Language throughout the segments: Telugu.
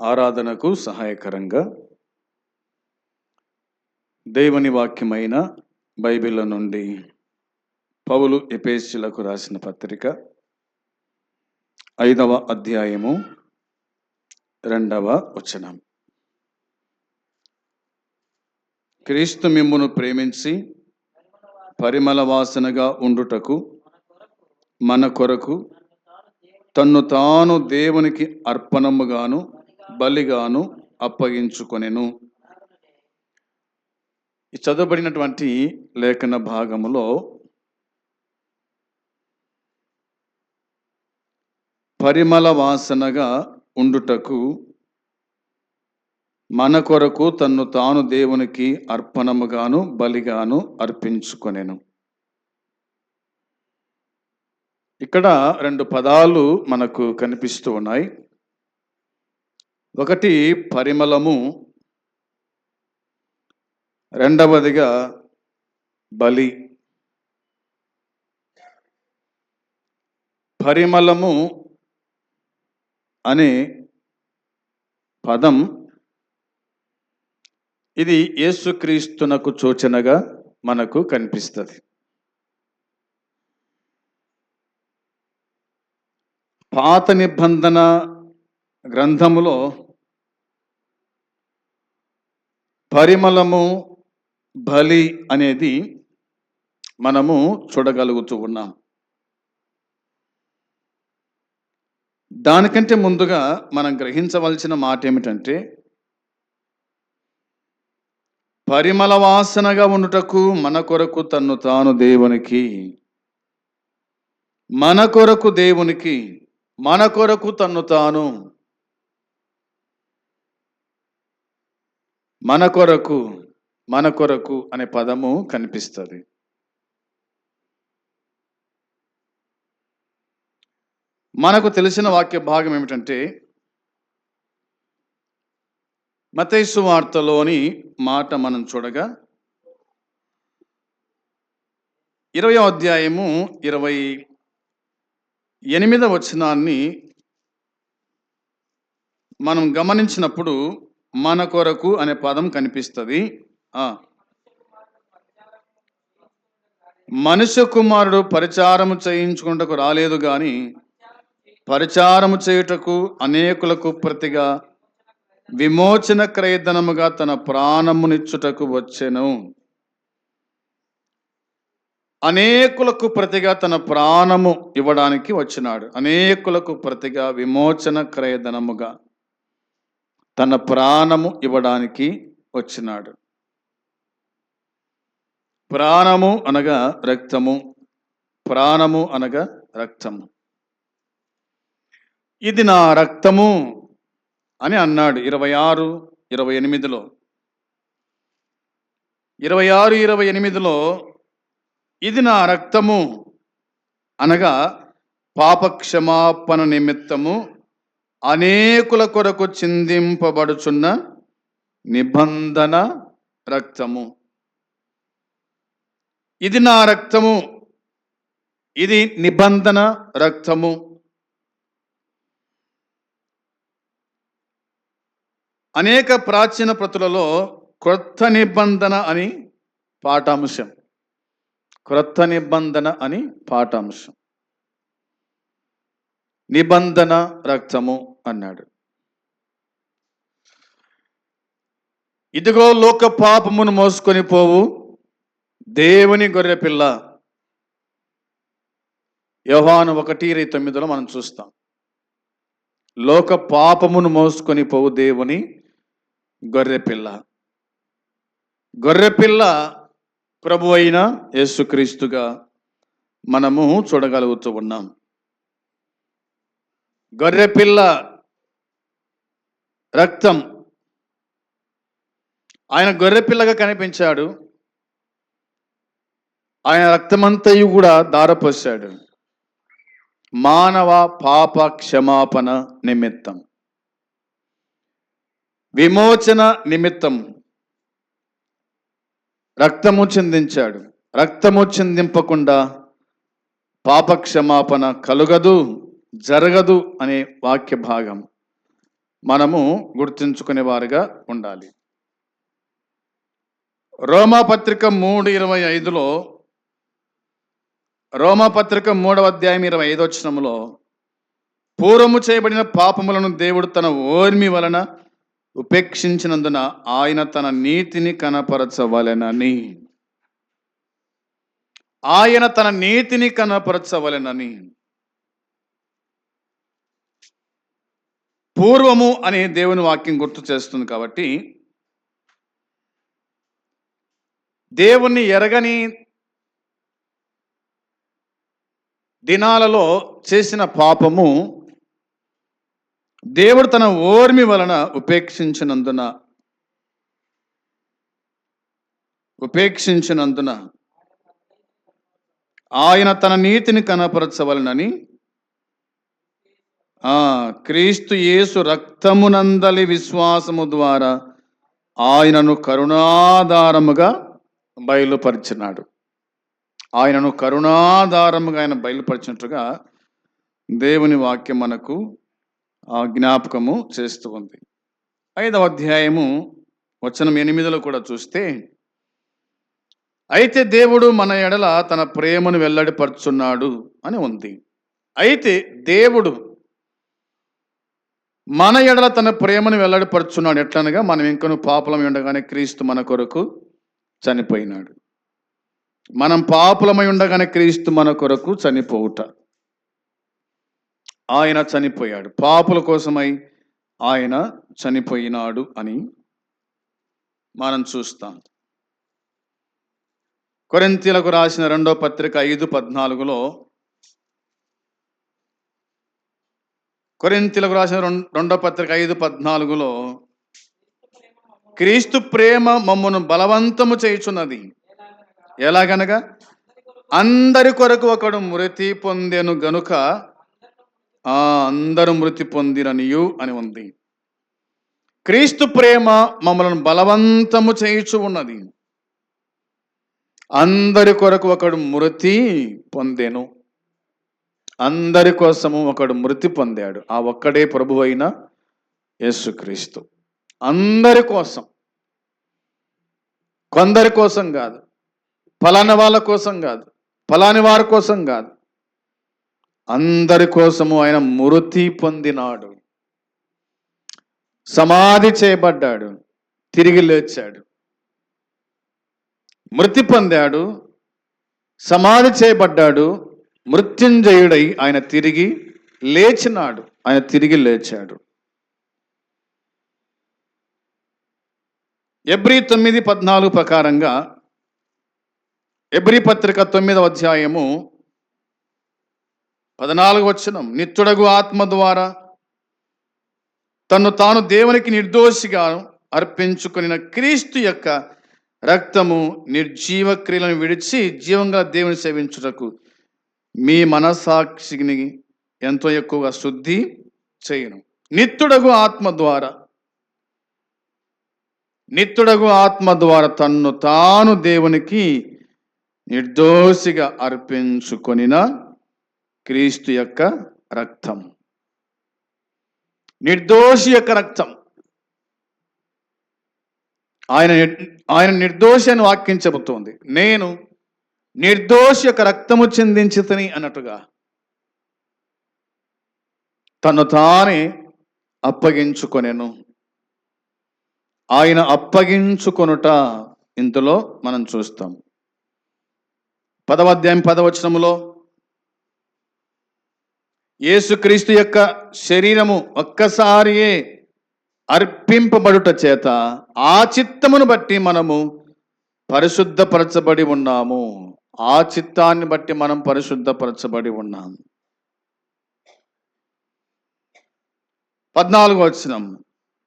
ఆరాధనకు సహాయకరంగా దేవుని వాక్యమైన బైబిల్ నుండి పౌలు ఎపేసులకు రాసిన పత్రిక ఐదవ అధ్యాయము రెండవ వచనం. క్రీస్తు మిమ్మును ప్రేమించి పరిమళ వాసనగా ఉండుటకు మన కొరకు తన్ను తాను దేవునికి అర్పణముగాను బలిగాను అప్పగించుకొనెను. ఈ చదవబడినటువంటి లేఖన భాగములో పరిమళ వాసనగా ఉండుటకు మన కొరకు తన్ను తాను దేవునికి అర్పణముగాను బలిగాను అర్పించుకొనెను. ఇక్కడ రెండు పదాలు మనకు కనిపిస్తూ ఉన్నాయి. ఒకటి పరిమళము రెండవదిగా బలి. పరిమళము అనే పదం ఇది యేసుక్రీస్తునకు సూచనగా మనకు కనిపిస్తుంది. పాత నిబంధన గ్రంథములో పరిమళము బలి అనేది మనము చూడగలుగుతూ ఉన్నాం. దానికంటే ముందుగా మనం గ్రహించవలసిన మాట ఏమిటంటే పరిమళ వాసనగా ఉండుటకు మన కొరకు తన్ను తాను దేవునికి మన కొరకు దేవునికి మన కొరకు తన్ను తాను మన కొరకు మన కొరకు అనే పదము కనిపిస్తుంది. మనకు తెలిసిన వాక్య భాగం ఏమిటంటే మతైసు వార్తలోని మాట మనం చూడగా ఇరవై అధ్యాయము ఇరవై ఎనిమిదవ వచనాన్ని మనం గమనించినప్పుడు మన కొరకు అనే పదం కనిపిస్తుంది. మనుష్య కుమారుడు పరిచారము చేయించుకుంటకు రాలేదు గాని పరిచారము చేయుటకు అనేకులకు ప్రతిగా విమోచన క్రయధనముగా తన ప్రాణమునిచ్చుటకు వచ్చెను. అనేకులకు ప్రతిగా తన ప్రాణము ఇవ్వడానికి వచ్చినాడు. అనేకులకు ప్రతిగా విమోచన క్రయధనముగా. తన ప్రాణము ఇవ్వడానికి వచ్చినాడు. ప్రాణము అనగా రక్తము ప్రాణము అనగా రక్తము. ఇది నా రక్తము అని అన్నాడు ఇరవై ఆరు ఇరవై ఎనిమిదిలో. ఇరవై ఆరు ఇరవై ఎనిమిదిలో ఇది నా రక్తము అనగా పాప క్షమాపణ నిమిత్తము అనేకుల కొరకు చిందింపబడుచున్న నిబంధన రక్తము. ఇది నా రక్తము. ఇది నిబంధన రక్తము. అనేక ప్రాచీన ప్రతులలో క్రొత్త నిబంధన అని పాఠాంశం. క్రొత్త నిబంధన అని పాఠాంశం. నిబంధన రక్తము. అన్నాడు. ఇదిగో లోక పాపమును మోసుకొని పోవు దేవుని గొర్రెపిల్ల యోహాను ఒకటి ఇరవై తొమ్మిదిలో మనం చూస్తాం. లోక పాపమును మోసుకొని పోవు దేవుని గొర్రెపిల్ల గొర్రెపిల్ల ప్రభు అయిన యేసుక్రీస్తుగా మనము చూడగలుగుతూ ఉన్నాం. గొర్రెపిల్ల రక్తం. ఆయన గొర్రెపిల్లగా కనిపించాడు. ఆయన రక్తమంతయు కూడా దారపోశాడు. మానవ పాప క్షమాపణ నిమిత్తం. విమోచన నిమిత్తం. రక్తము చిందించాడు. రక్తము చిందింపకుండా పాప క్షమాపణ కలుగదు జరగదు అనే వాక్య భాగం మనము గుర్తుంచుకునే వారుగా ఉండాలి. రోమాపత్రిక మూడు ఇరవై ఐదులో రోమాపత్రిక మూడవ అధ్యాయం ఇరవై ఐదు వచ్చినములో పూర్వము చేయబడిన పాపములను దేవుడు తన ఓర్మి వలన ఉపేక్షించినందున ఆయన తన నీతిని కనపరచవలెనని. ఆయన తన నీతిని కనపరచవలెనని. పూర్వము అనే దేవుని వాక్యం గుర్తు చేస్తుంది కాబట్టి దేవుణ్ణి ఎరగని దినాలలో చేసిన పాపము దేవుడు తన ఓర్మి వలన ఉపేక్షించినందున ఉపేక్షించినందున ఆయన తన నీతిని కనపరచవలనని క్రీస్తు యేసు రక్తమునందలి విశ్వాసము ద్వారా ఆయనను కరుణాధారముగా బయలుపరిచినాడు. ఆయనను కరుణాధారముగా ఆయన బయలుపరిచినట్టుగా దేవుని వాక్యం మనకు ఆ జ్ఞాపకము చేస్తూ ఉంది. ఐదవ అధ్యాయము వచనం ఎనిమిదిలో కూడా చూస్తే అయితే దేవుడు మన ఎడల తన ప్రేమను వెల్లడిపరుచున్నాడు అని ఉంది. అయితే దేవుడు మన ఎడల తన ప్రేమను వెల్లడిపరుచున్నాడు. ఎట్లనగా మనం ఇంకను పాపలం ఉండగానే క్రీస్తు మన కొరకు చనిపోయినాడు. మనం పాపులమై ఉండగానే క్రీస్తు మన కొరకు చనిపోవుట. ఆయన చనిపోయాడు. పాపుల కోసమై ఆయన చనిపోయినాడు అని మనం చూస్తాం. కొరింతీలకు రాసిన రెండో పత్రిక ఐదు పద్నాలుగులో కొరింతలకు రాసిన రెండో పత్రిక ఐదు పద్నాలుగులో క్రీస్తు ప్రేమ మమ్మను బలవంతము చేయుచున్నది. ఎలాగనగా అందరి కొరకు ఒకడు మృతి పొందెను గనుక ఆ అందరూ మృతి పొందిననియు అని ఉంది. క్రీస్తు ప్రేమ మమ్మలను బలవంతము చేయుచు ఉన్నది. అందరి కొరకు ఒకడు మృతి పొందెను అందరి కోసము ఒకడు మృతి పొందాడు. ఆ ఒక్కడే ప్రభు అయిన యేసుక్రీస్తు. అందరి కోసం. కొందరి కోసం కాదు. ఫలాని వాళ్ళ కోసం కాదు. ఫలాని వారి కోసం కాదు. అందరి కోసము ఆయన మృతి పొందినాడు. సమాధి చేయబడ్డాడు. తిరిగి లేచాడు. మృతి పొందాడు. సమాధి చేయబడ్డాడు. మృత్యుంజయుడై ఆయన తిరిగి లేచినాడు. ఆయన తిరిగి లేచాడు. ఎబ్రి తొమ్మిది పద్నాలుగు ప్రకారంగా ఎబ్రి పత్రిక తొమ్మిదవ అధ్యాయము పద్నాలుగు వచనం. నిత్యుడగు ఆత్మ ద్వారా తను తాను దేవునికి నిర్దోషిగా అర్పించుకుని క్రీస్తు యొక్క రక్తము నిర్జీవ క్రియలను విడిచి జీవంగా దేవుని సేవించుటకు మీ మనసాక్షిని ఎంతో ఎక్కువగా శుద్ధి చేయను. నిత్తుడగు ఆత్మ ద్వారా నిత్తుడగు ఆత్మ ద్వారా తన్ను తాను దేవునికి నిర్దోషిగా అర్పించుకొనిన క్రీస్తు యొక్క రక్తం. నిర్దోషి యొక్క రక్తం. ఆయన ఆయన నిర్దోషి అని వాక్యం చెబుతోంది. నేను నిర్దోషి యొక్క రక్తము చెందించితని అన్నట్టుగా. తను తానే అప్పగించుకొనెను. ఆయన అప్పగించుకొనుట ఇందులో మనం చూస్తాం. పదవ అధ్యాయం పదవచనములో యేసుక్రీస్తు యొక్క శరీరము ఒక్కసారియే అర్పింపబడుట చేత ఆ చిత్తమును బట్టి మనము పరిశుద్ధపరచబడి ఉన్నాము. ఆ చిత్తాన్ని బట్టి మనం పరిశుద్ధపరచబడి ఉన్నాం. పద్నాలుగు వచనం.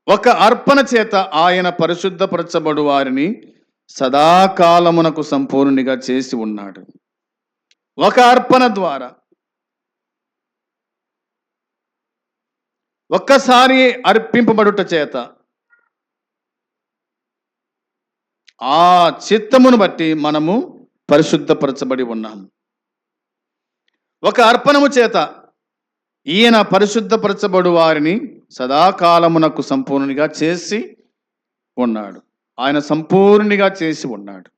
ఒక అర్పణ చేత ఆయన పరిశుద్ధపరచబడు వారిని సదాకాలమునకు సంపూర్ణిగా చేసి ఉన్నాడు. ఒక అర్పణ ద్వారా. ఒక్కసారి అర్పింపబడుట చేత. ఆ చిత్తమును బట్టి మనము పరిశుద్ధపరచబడి ఉన్నాము. ఒక అర్పణము చేత ఈయన పరిశుద్ధపరచబడు వారిని సదాకాలమునకు సంపూర్ణిగా చేసి ఉన్నాడు. ఆయన సంపూర్ణిగా చేసి ఉన్నాడు.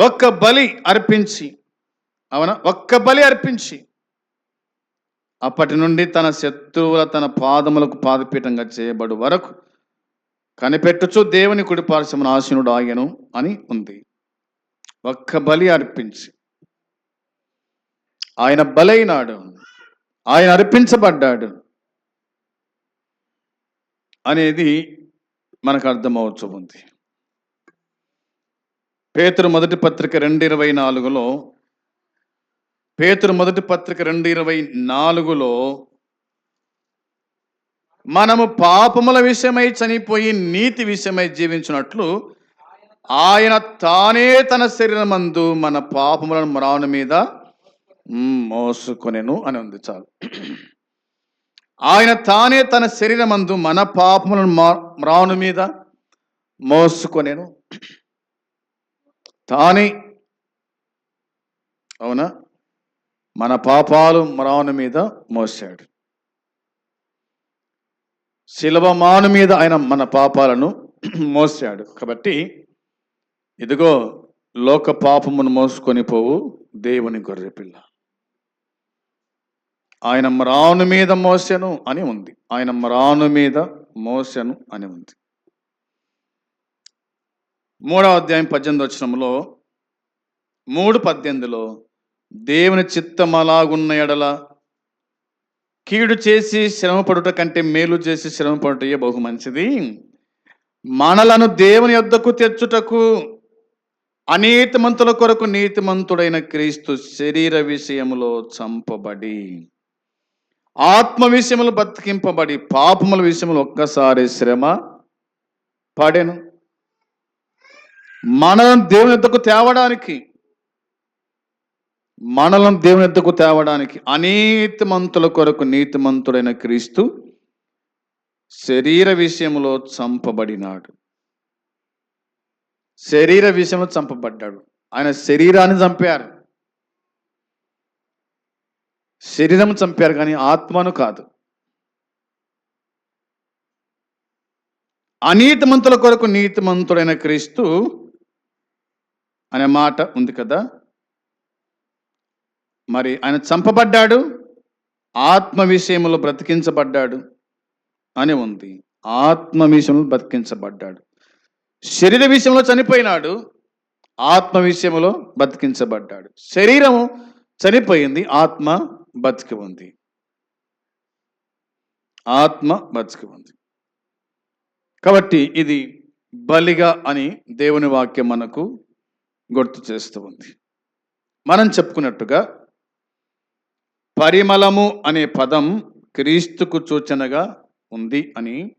ఒక్క బలి అర్పించి అవునా? ఒక్క బలి అర్పించి అప్పటి నుండి తన శత్రువుల తన పాదములకు పాదపీఠంగా చేయబడు వరకు కనిపెట్టుచు దేవుని కుడి ఆశీనుడు ఆగెను అని ఉంది. ఒక్క బలి అర్పించి. ఆయన బలైనాడు. ఆయన అర్పించబడ్డాడు. అనేది మనకు అర్థమవచ్చు ఉంది. పేతురు మొదటి పత్రిక రెండు ఇరవై నాలుగులో పేతురు మొదటి పత్రిక రెండు ఇరవై నాలుగులో మనము పాపముల విషయమై చనిపోయి నీతి విషయమై జీవించినట్లు ఆయన తానే తన శరీరమందు మన పాపములను మ్రాను మీద మోసుకొనెను అని ఉంది చాలు. ఆయన తానే తన శరీరమందు మన పాపములను మ్రాను మీద మోసుకొనెను. తానే అవునా? మన పాపాలు మ్రాను మీద మోసాడు. శిలవమాను మీద ఆయన మన పాపాలను మోసాడు కాబట్టి ఇదిగో లోక పాపమును మోసుకొని పోవు దేవుని గొర్రెపిల్ల ఆయన మ్రాను మీద మోసెను అని ఉంది. ఆయన మ్రాను మీద మోసెను అని ఉంది. మూడవ అధ్యాయం పద్దెనిమిది వచ్చినంలో మూడు పద్దెనిమిదిలో దేవుని చిత్తమలాగున్న ఎడల కీడు చేసి శ్రమపడుట కంటే మేలు చేసి శ్రమపడుటయే బహు మంచిది? మనలను దేవుని యొద్దకు తెచ్చుటకు అనీతిమంతుల కొరకు నీతిమంతుడైన క్రీస్తు శరీర విషయములో చంపబడి ఆత్మ విషయములు బతికింపబడి పాపముల విషయములు ఒక్కసారి శ్రమ పడెను. మనలను దేవుని యొద్దకు తేవడానికి మనలను దేవుని ఎద్దకు తేవడానికి అనీతిమంతుల కొరకు నీతిమంతుడైన క్రీస్తు శరీర విషయంలో చంపబడినాడు. శరీర విషయంలో చంపబడ్డాడు. ఆయన శరీరాన్ని చంపారు. శరీరం చంపారు కానీ ఆత్మను కాదు. అనీతిమంతుల కొరకు నీతిమంతుడైన క్రీస్తు అనే మాట ఉంది కదా? మరి ఆయన చంపబడ్డాడు ఆత్మ విషయంలో బ్రతికించబడ్డాడు అని ఉంది. ఆత్మ విషయంలో బ్రతికించబడ్డాడు. శరీర విషయంలో చనిపోయినాడు ఆత్మ విషయంలో బతికించబడ్డాడు శరీరము చనిపోయింది ఆత్మ బతికి ఉంది. ఆత్మ బతికి ఉంది. కాబట్టి ఇది బలిగా అని దేవుని వాక్యం మనకు గుర్తు చేస్తూ ఉంది. మనం చెప్పుకున్నట్టుగా పరిమళము అనే పదం క్రీస్తుకు సూచనగా ఉంది అని.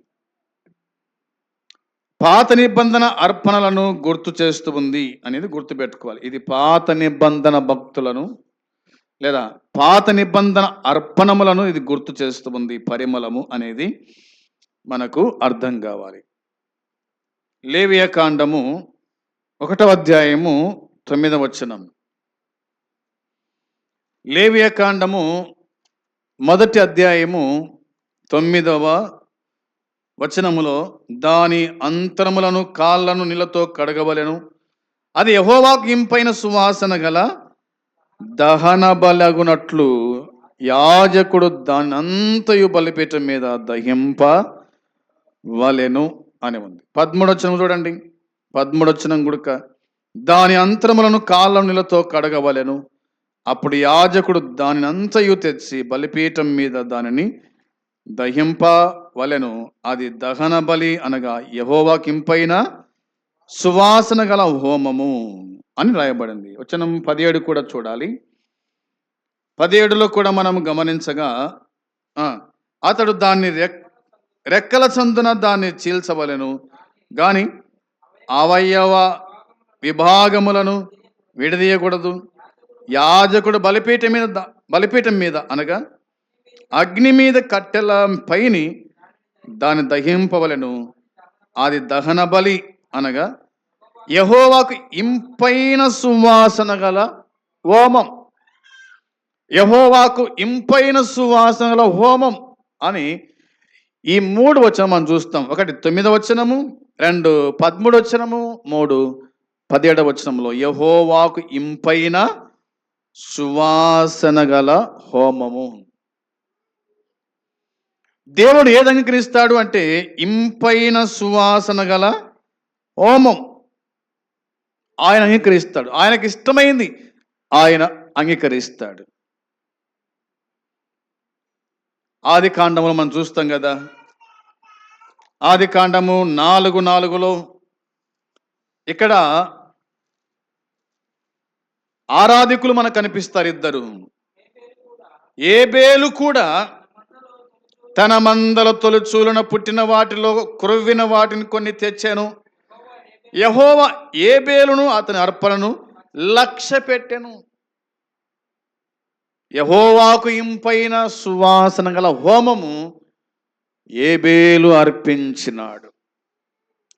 పాత నిబంధన అర్పణలను గుర్తు చేస్తూ ఉంది అనేది గుర్తుపెట్టుకోవాలి. ఇది పాత నిబంధన భక్తులను లేదా పాత నిబంధన అర్పణములను ఇది గుర్తు చేస్తూ ఉంది. పరిమళము అనేది మనకు అర్థం కావాలి. లేవియ కాండము ఒకటవ అధ్యాయము తొమ్మిదవ వచనం. లేవియకాండము మొదటి అధ్యాయము తొమ్మిదవ వచనములో దాని అంతరములను కాళ్ళను నీళ్ళతో కడగవలెను. అది యహోవాకింపైన సువాసన గల దహన బలగునట్లు యాజకుడు దాని అంతయు బలిపీఠం మీద దహింప వలెను అని ఉంది. పదమూడొచ్చనం చూడండి. పదమూడొచ్చనం గుడుక. దాని అంతరములను కాళ్ళను నీళ్ళతో కడగవలెను. అప్పుడు యాజకుడు దానిని అంతయు తెచ్చి బలిపీఠం మీద దానిని దహింప వలెను. అది దహన బలి అనగా యహోవాకింపైన సువాసన గల హోమము అని రాయబడింది. వచనం పదిహేడు కూడా చూడాలి. పదిహేడులో కూడా మనం గమనించగా అతడు దాన్ని రెక్ రెక్కల చందున దాన్ని చీల్చవలెను. కానీ అవయవ విభాగములను విడదీయకూడదు. యాజకుడు బలిపీఠం మీద బలిపీఠం మీద అనగా అగ్ని మీద కట్టెల పైని దాన్ని దహింపవలెను. అది దహన బలి అనగా యహోవాకు ఇంపైన సువాసన గల హోమం. యహోవాకు ఇంపైన సువాసన గల హోమం అని ఈ మూడు వచనం మనం చూస్తాం. ఒకటి తొమ్మిది వచనము రెండు పదమూడు వచనము మూడు పదిహేడవ వచనంలో యహోవాకు ఇంపైన సువాసన గల హోమము. దేవుడు ఏది అంగీకరిస్తాడు అంటే ఇంపైన సువాసన గల హోమం. ఆయన అంగీకరిస్తాడు. ఆయనకి ఇష్టమైంది ఆయన అంగీకరిస్తాడు. ఆది కాండములో మనం చూస్తాం కదా. ఆది కాండము నాలుగు నాలుగులో ఇక్కడ ఆరాధికులు మనకు కనిపిస్తారు ఇద్దరు. ఏబేలు కూడా తన మందల తొలుచూలన పుట్టిన వాటిలో క్రొవ్విన వాటిని కొన్ని తెచ్చాను. యహోవ ఏబేలును అతని అర్పణను లక్ష్య పెట్టెను. యహోవాకు ఇంపైన సువాసన గల హోమము ఏబేలు అర్పించినాడు.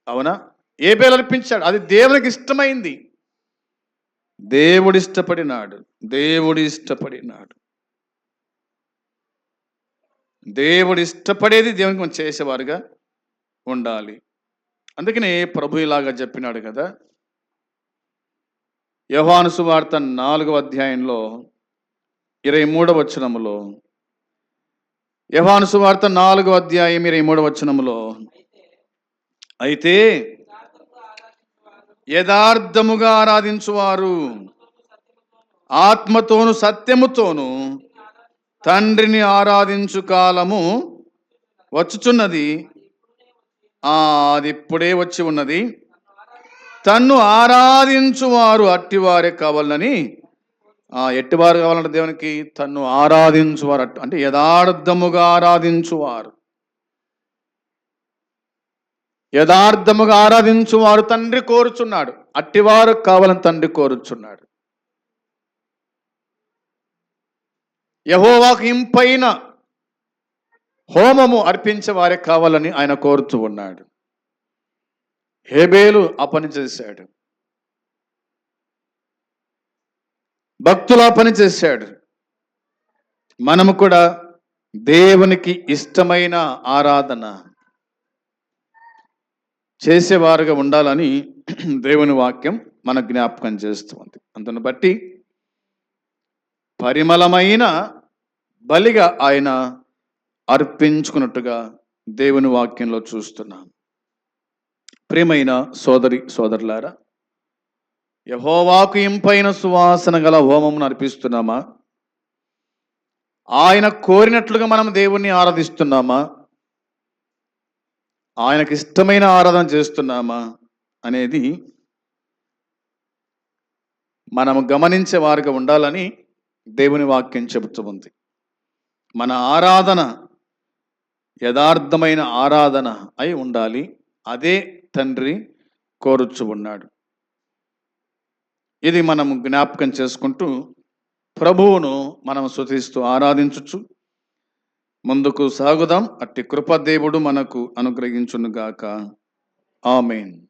అవునా? ఏబేలు అర్పించాడు. అది దేవునికి ఇష్టమైంది. దేవుడు ఇష్టపడినాడు దేవుడు ఇష్టపడినాడు దేవుడు ఇష్టపడేది దేవునికి మనం చేసేవారుగా ఉండాలి. అందుకనే ప్రభు ఇలాగా చెప్పినాడు కదా. యోహాను సువార్త నాలుగవ అధ్యాయంలో ఇరవై మూడవ వచనములో యోహాను సువార్త నాలుగవ అధ్యాయం ఇరవై మూడవ వచనములో అయితే యథార్థముగా ఆరాధించువారు. ఆత్మతోను సత్యముతోను తండ్రిని ఆరాధించు కాలము వచ్చుచున్నది. అది ఇప్పుడే వచ్చి ఉన్నది. తన్ను ఆరాధించువారు అట్టివారే కావాలని ఆ ఎట్టివారు కావాలంటే దేవునికి తన్ను ఆరాధించువారు అంటే యథార్థముగా ఆరాధించువారు. యథార్థముగా ఆరాధించువారు తండ్రి కోరుచున్నాడు. అట్టివారు కావాలని తండ్రి కోరుచున్నాడు. యహోవాకు ఇంపైన హోమము అర్పించే వారే కావాలని ఆయన కోరుతూ ఉన్నాడు. హేబేలు ఆ పని చేశాడు. భక్తులు ఆ పని చేశాడు. మనము కూడా దేవునికి ఇష్టమైన ఆరాధన చేసేవారుగా ఉండాలని దేవుని వాక్యం మన జ్ఞాపకం చేస్తుంది. అందును బట్టి పరిమళమైన బలిగా ఆయన అర్పించుకున్నట్టుగా దేవుని వాక్యంలో చూస్తున్నాం. ప్రియమైన సోదరి సోదరులారా యహోవాకు ఇంపైన సువాసన గల హోమమును అర్పిస్తున్నామా? ఆయన కోరినట్లుగా మనం దేవుణ్ణి ఆరాధిస్తున్నామా? ఆయనకి ఇష్టమైన ఆరాధన చేస్తున్నామా అనేది మనము గమనించే వారిగా ఉండాలని దేవుని వాక్యం చెబుతూ ఉంది. మన ఆరాధన యథార్థమైన ఆరాధన అయి ఉండాలి. అదే తండ్రి కోరుచు ఉన్నాడు. ఇది మనం జ్ఞాపకం చేసుకుంటూ ప్రభువును మనం శుతిస్తూ ఆరాధించచ్చు ముందుకు సాగుదాం. అట్టి కృపదేవుడు మనకు అనుగ్రహించునుగాక. ఆమెన్.